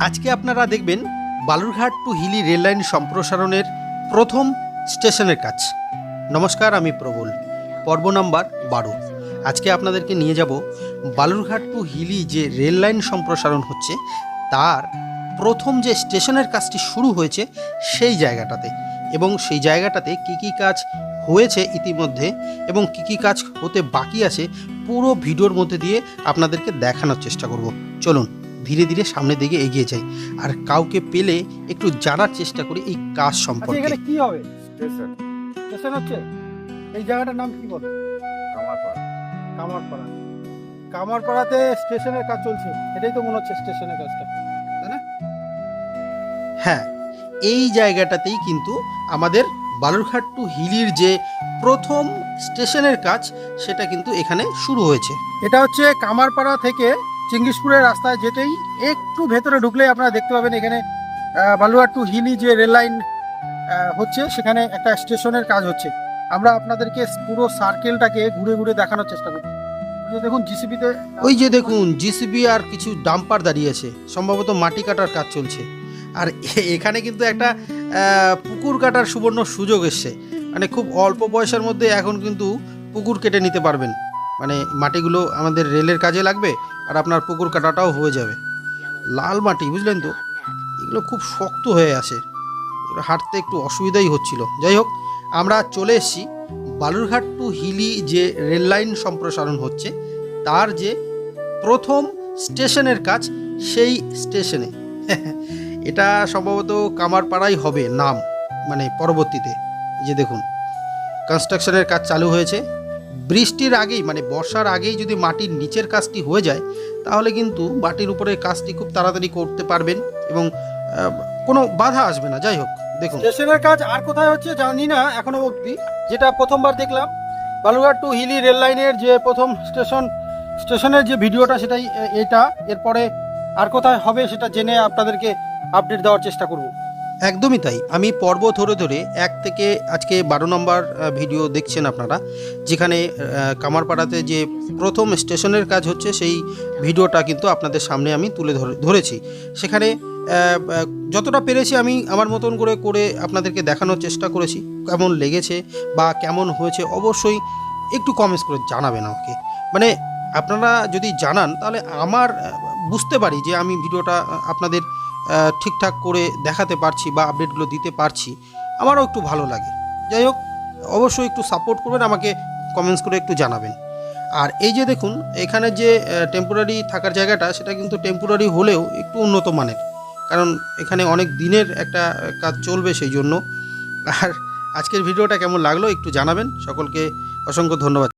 আজকে আপনারা দেখবেন বালুরঘাট টু হিলি রেললাইন সম্প্রসারণের প্রথম স্টেশনের কাজ। নমস্কার, আমি প্রবল। পর্ব নাম্বার বারো। আজকে আপনাদেরকে নিয়ে যাব বালুরঘাট টু হিলি যে রেল লাইন সম্প্রসারণ হচ্ছে, তার প্রথম যে স্টেশনের কাজটি শুরু হয়েছে সেই জায়গাটাতে এবং সেই জায়গাটাতে কি কি কাজ হয়েছে ইতিমধ্যে এবং কি কি কাজ হতে বাকি আছে পুরো ভিডিওর মধ্যে দিয়ে আপনাদেরকে দেখানোর চেষ্টা করব। চলুন। ধীরে ধীরে সামনের দিকে এগিয়ে যাই আর কাউকে পেলে একটু জানার চেষ্টা করি এই কাজ আচ্ছা সম্পর্কে। এখানে কি হবে? স্টেশন। স্টেশন হচ্ছে? এই জায়গাটার নাম কি বলে? কামারপাড়া। কামারপাড়া। কামারপাড়াতে স্টেশনের কাজ চলছে। এটাই তো মনে হচ্ছে স্টেশনের কাজটা তাই না? হ্যাঁ এই জায়গাটাতেই কিন্তু আমাদের বালুরঘাট টু হিলির যে প্রথম স্টেশনের কাজ সেটা কিন্তু এখানে শুরু হয়েছে। এটা হচ্ছে কামারপাড়া থেকে চিঙ্গিসপুরের রাস্তায় যেতেই একটু ভেতরে ঢুকলেই আপনারা দেখতে পাবেন এখানে বালুরঘাট টু হিলি যে রেল লাইন হচ্ছে, সেখানে একটা স্টেশনের কাজ হচ্ছে। আমরা আপনাদেরকে পুরো সার্কেলটাকে ঘুরে ঘুরে দেখানোর চেষ্টা করি এই যে দেখুন জিসিপিতে ওই যে দেখুন, জিসিবি আর কিছু ডাম্পার দাঁড়িয়ে আছে। সম্ভবত মাটি কাটার কাজ চলছে। আর এখানে কিন্তু একটা পুকুর কাটার সুবর্ণ সুযোগ এসছে। মানে খুব অল্প পয়সার মধ্যে এখন কিন্তু পুকুর কেটে নিতে পারবেন। মানে মাটিগুলো আমাদের রেলের কাজে লাগবে আর আপনার পুকুর কাটাটাও হয়ে যাবে। লাল মাটি, বুঝলেন তো? এগুলো খুব শক্ত হয়ে এগুলো হাঁটতে একটু অসুবিধাই হচ্ছিল। যাই হোক, আমরা চলে এসেছি বালুরঘাট টু হিলি যে রেল লাইন সম্প্রসারণ হচ্ছে, তার যে প্রথম স্টেশনের কাজ সেই স্টেশনে। এটা সম্ভবত কামারপাড়াই হবে নাম মানে পরবর্তীতে। যে দেখুন, কনস্ট্রাকশনের কাজ চালু হয়েছে। বৃষ্টির আগেই মানে বর্ষার আগেই যদি মাটির নিচের কাজটি হয়ে যায়, তাহলে কিন্তু মাটির উপরের কাজটি খুব তাড়াতাড়ি করতে পারবেন এবং কোনো বাধা আসবে না। যাই হোক, দেখুন। স্টেশনের কাজ আর কোথায় হচ্ছে জানি না এখনও অবধি। যেটা প্রথমবার দেখলাম, বালুরঘাট টু হিলি রেল লাইনের যে প্রথম স্টেশন, স্টেশনের যে ভিডিওটা সেটাই এটা। এরপরে আর কোথায় হবে সেটা জেনে আপনাদেরকে আপডেট দেওয়ার চেষ্টা করব। একদমই তাই। আমি পর্ব ধরে ধরে এক থেকে আজকে বারো নম্বর ভিডিও দেখছেন আপনারা, যেখানে কামারপাড়াতে যে প্রথম স্টেশনের কাজ হচ্ছে, সেই ভিডিওটা কিন্তু আপনাদের সামনে আমি তুলে ধরে, ধরেছি। সেখানে যতটা পেরেছি আমি আমার মতন করে করে আপনাদেরকে দেখানোর চেষ্টা করেছি, কেমন লেগেছে বা কেমন হয়েছে, অবশ্যই একটু কমেন্টস করে জানাবেন আমাকে। মানে আপনারা যদি জানান, তাহলে আমার বুঝতে পারি যে আমি ভিডিওটা আপনাদের ঠিকঠাক করে দেখাতে পারছি বা আপডেটগুলো দিতে পারছি, আমারও একটু ভালো লাগে। যাই হোক, অবশ্যই একটু সাপোর্ট করবেন, আমাকে কমেন্টস করে একটু জানাবেন। আর এই যে দেখুন, এখানে যে টেম্পোরারি থাকার জায়গাটা, সেটা কিন্তু টেম্পোরারি হলেও একটু উন্নত মানের। কারণ এখানে অনেক দিনের একটা কাজ চলবে সেই জন্য। আর আজকের ভিডিওটা কেমন লাগল একটু জানাবেন। সকলকে অসংখ্য ধন্যবাদ।